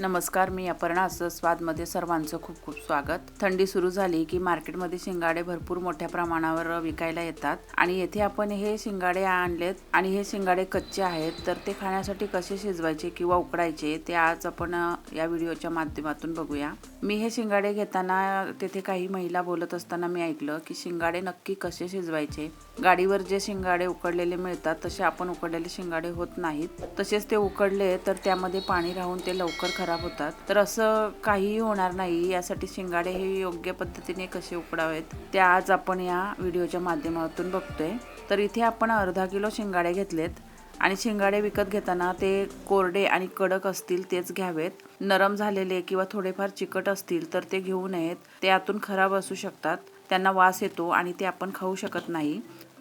नमस्कार मी अपर्णा असं स्वादमध्ये सर्वांचं खूप खूप स्वागत. थंडी सुरू झाली की मार्केटमध्ये शिंगाडे भरपूर मोठ्या प्रमाणावर विकायला येतात आणि येथे आपण हे शिंगाडे आणलेत आणि हे शिंगाडे कच्चे आहेत तर ते खाण्यासाठी कसे शिजवायचे किंवा उकडायचे ते आज आपण या व्हिडिओच्या माध्यमातून बघूया. मी हे शिंगाडे घेताना तेथे काही महिला बोलत असताना मी ऐकलं की शिंगाडे नक्की कसे शिजवायचे गाडीवर जे शिंगाडे उकडलेले मिळतात तसे आपण उकडलेले शिंगाडे होत नाहीत. तसेच ते उकडले तर त्यामध्ये पाणी राहून ते लवकर खराब होतात. तर असं काहीही होणार नाही यासाठी शिंगाडे हे योग्य पद्धतीने कसे उकडावेत ते आज आपण या व्हिडिओच्या माध्यमातून बघतोय. तर इथे आपण अर्धा किलो शिंगाडे घेतलेत आणि शिंगाडे विकत घेताना ते कोरडे आणि कडक असतील तेच घ्यावेत. नरम झालेले किंवा थोडेफार चिकट असतील तर ते घेऊ नयेत. ते आतून खराब असू शकतात. त्यांना वास येतो आणि ते आपण खाऊ शकत नाही.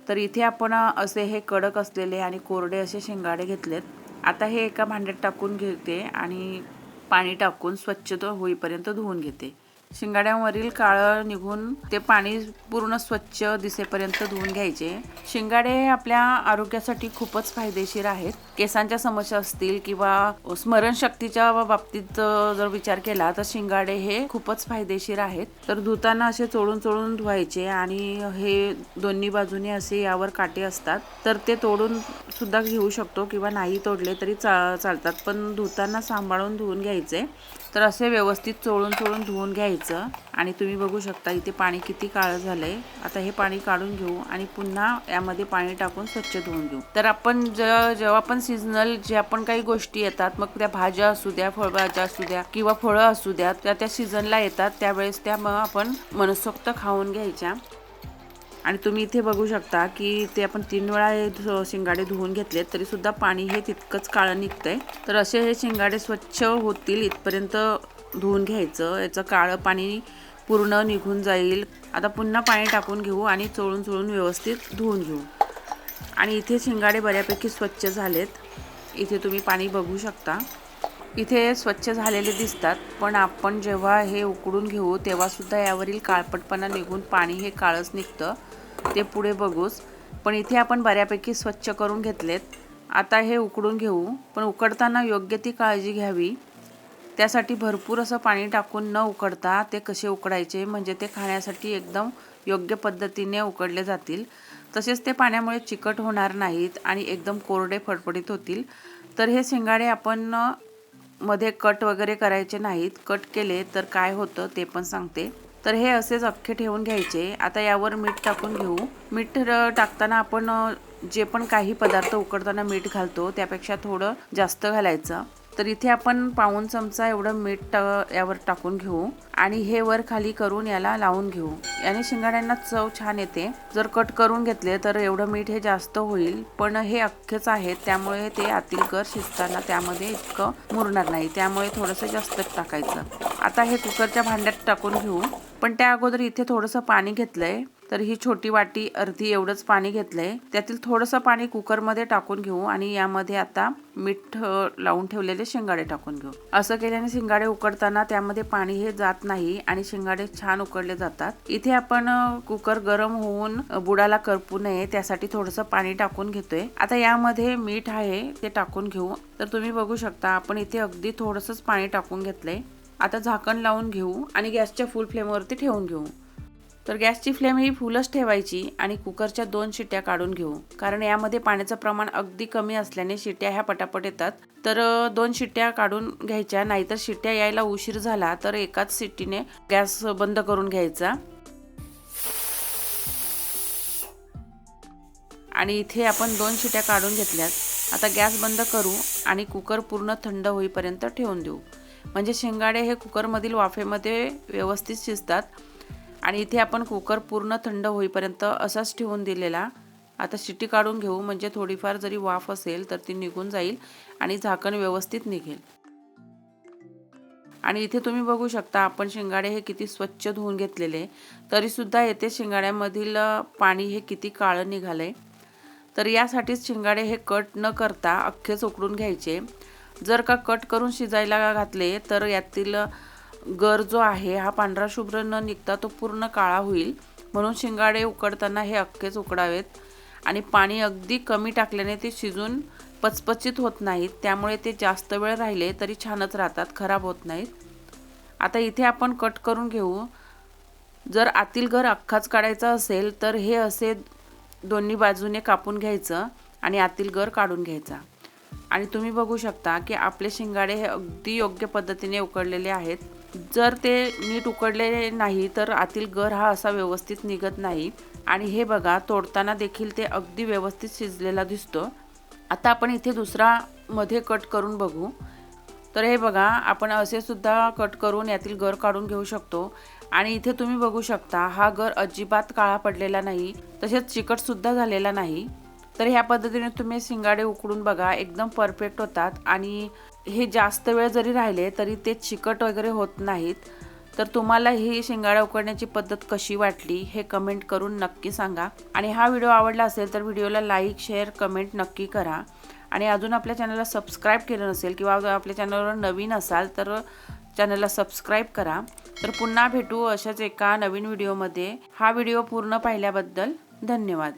तर इथे आपण असे हे कडक असलेले आणि कोरडे असे शेंगाडे घेतलेत. आता हे एका भांड्यात टाकून घेते आणि पाणी टाकून स्वच्छ तो होईपर्यंत धुवून घेते. शिंगाड्यांवरील काळं निघून ते पाणी पूर्ण स्वच्छ दिसेपर्यंत धुवून घ्यायचे. शिंगाडे हे आपल्या आरोग्यासाठी खूपच फायदेशीर आहेत. केसांच्या समस्या असतील किंवा स्मरणशक्तीच्या बाबतीत जर विचार केला तर शिंगाडे हे खूपच फायदेशीर आहेत. तर धुताना असे चोळून चोळून धुवायचे आणि हे दोन्ही बाजूने असे यावर काटे असतात. तर ते तोडून सुद्धा घेऊ शकतो किंवा नाही तोडले तरी चा चालतात. पण धुताना सांभाळून धुवून घ्यायचे. तर असे व्यवस्थित चोळून चोळून धुवून घ्यायचे. आणि तुम्ही बघू शकता इथे पाणी किती काळं झालं आहे आता हे पाणी काढून घेऊ आणि पुन्हा यामध्ये पाणी टाकून स्वच्छ धुवून घेऊ. तर आपण ज- जेव्हा पण सीझनल जे आपण काही गोष्टी येतात मग त्या भाज्या असू द्या फळभाज्या असू द्या किंवा फळं असू द्या त्या त्या सीझनला येतात. त्यावेळेस त्या मग आपण मनसोक्त खाऊन घ्यायच्या. आणि तुम्ही इथे बघू शकता की ते आपण तीन वेळा हे शिंगाडे धुवून घेतले तरीसुद्धा पाणी हे तितकंच काळं निघतंय. तर असे हे शिंगाडे स्वच्छ होतील इथपर्यंत धुवून घ्यायचं याचं काळं पाणी पूर्ण निघून जाईल. आता पुन्हा पाणी टाकून घेऊ आणि चोळून चोळून व्यवस्थित धुवून घेऊ. आणि इथे शिंगाडे बऱ्यापैकी स्वच्छ झालेत. इथे तुम्ही पाणी बघू शकता. इथे स्वच्छ झालेले दिसतात पण आपण जेव्हा हे उकडून घेऊ तेव्हासुद्धा यावरील काळपटपणा निघून पाणी हे काळच निघतं. ते पुढे बघूच. पण इथे आपण बऱ्यापैकी स्वच्छ करून घेतलेत. आता हे उकडून घेऊ पण उकडताना योग्य ती काळजी घ्यावी. त्यासाठी भरपूर असं पाणी टाकून न उकडता ते कसे उकडायचे म्हणजे ते खाण्यासाठी एकदम योग्य पद्धतीने उकडले जातील. तसेच ते पाण्यामुळे चिकट होणार नाहीत आणि एकदम कोरडे फडफडीत होतील. तर हे शिंगाडे आपण मध्ये कट वगैरे करायचे नाहीत. कट केले तर काय होतं ते पण सांगते. तर हे असेच अख्खे ठेवून घ्यायचे. आता यावर मीठ टाकून घेऊ. मीठ टाकताना आपण जे पण काही पदार्थ उकडताना मीठ घालतो त्यापेक्षा थोडं जास्त घालायचं. तर इथे आपण पाऊन चमचा एवढं मीठ यावर टाकून घेऊ आणि हे वर खाली करून याला लावून घेऊ. याने शिंगाड्यांना चव छान येते. जर कट करून घेतले तर एवढं मीठ हे जास्त होईल पण हे अख्खेच आहे त्यामुळे ते आतील कर शिजताना त्यामध्ये इतकं मुरणार नाही. त्यामुळे थोडंसं जास्त टाकायचं. आता हे कुकरच्या भांड्यात टाकून घेऊ. पण त्या अगोदर इथे थोडंसं पाणी घेतलंय तर ही छोटी वाटी अर्धी एवढंच पाणी घेतलंय. त्यातील थोडंसं पाणी कुकरमध्ये टाकून घेऊ आणि यामध्ये आता मीठ लावून ठेवलेले शिंगाडे टाकून घेऊ. असं केल्याने शिंगाडे उकडताना त्यामध्ये पाणी हे जात नाही आणि शिंगाडे छान उकडले जातात. इथे आपण कुकर गरम होऊन बुडाला करपू नये त्यासाठी थोडंसं पाणी टाकून घेतोय. आता यामध्ये मीठ आहे ते टाकून घेऊ. तर तुम्ही बघू शकता आपण इथे अगदी थोडंसंच पाणी टाकून घेतलंय. आता झाकण लावून घेऊ आणि गॅसच्या फुल फ्लेमवरती ठेवून घेऊ. तर गॅसची फ्लेम ही फुलच ठेवायची आणि कुकरच्या दोन शिट्ट्या काढून घेऊ. कारण यामध्ये पाण्याचं प्रमाण अगदी कमी असल्याने शिट्ट्या ह्या पटापट येतात. तर दोन शिट्ट्या काढून घ्यायच्या नाहीतर शिट्ट्या यायला उशीर झाला तर एकाच शिट्टीने गॅस बंद करून घ्यायचा. आणि इथे आपण दोन शिट्या काढून घेतल्यात. आता गॅस बंद करू आणि कुकर पूर्ण थंड होईपर्यंत ठेवून देऊ. म्हणजे शेंगाडे हे कुकरमधील वाफेमध्ये व्यवस्थित शिजतात आणि इथे आपण कुकर पूर्ण थंड होईपर्यंत असाच ठेवून दिलेला. आता शिट्टी काढून घेऊ म्हणजे थोडीफार जरी वाफ असेल तर ती निघून जाईल आणि झाकण व्यवस्थित निघेल. आणि इथे तुम्ही बघू शकता आपण शिंगाडे हे किती स्वच्छ धुवून घेतलेले. तरीसुद्धा येथे शिंगाड्यामधील पाणी हे किती काळं निघालं आहे तर यासाठीच शिंगाडे हे कट न करता अख्खेच उकडून घ्यायचे. जर का कट करून शिजायला घातले तर यातील गर जो आहे हा पांढरा शुभ्र न निघता तो पूर्ण काळा होईल. म्हणून शिंगाडे उकडताना हे अख्खेच उकडावेत. आणि पाणी अगदी कमी टाकल्याने ते शिजून पचपचित होत नाहीत. त्यामुळे ते जास्त वेळ राहिले तरी छानच राहतात खराब होत नाहीत. आता इथे आपण कट करून घेऊ. जर आतील घर अख्खाच काढायचा असेल तर हे असे दोन्ही बाजूने कापून घ्यायचं आणि आतील घर काढून घ्यायचा. आणि तुम्ही बघू शकता की आपले शिंगाडे हे अगदी योग्य पद्धतीने उकडलेले आहेत. जर ते नीट उकडलेले नाही तर आतील गर हा असा व्यवस्थित निघत नाही. आणि हे बघा तोडताना देखील ते अगदी व्यवस्थित शिजलेला दिसतो. आता आपण इथे दुसरा मध्ये कट करून बघू. तर हे बघा आपण असे सुद्धा कट करून यातील गर काढून घेऊ शकतो. आणि इथे तुम्ही बघू शकता हा गर अजिबात काळा पडलेला नाही. तसेच चिकटसुद्धा झालेला नाही. तर ह्या पद्धतीने तुम्ही शिंगाडे उकडून बघा एकदम परफेक्ट होतात. आणि हे जास्त वेळ जरी राहिले तरी ते चिकट वगैरे होत नाहीत. तर तुम्हाला ही शिंगाडे उकडण्याची पद्धत कशी वाटली हे कमेंट करून नक्की सांगा. आणि हा व्हिडिओ आवडला असेल तर व्हिडिओला लाईक शेअर कमेंट नक्की करा. आणि अजून आपल्या चॅनलला सबस्क्राईब केलं नसेल किंवा आपल्या चॅनलवर नवीन असाल तर चॅनलला सबस्क्राईब करा. तर पुन्हा भेटू अशाच एका नवीन व्हिडिओमध्ये हा व्हिडिओ पूर्ण पाहिल्याबद्दल धन्यवाद.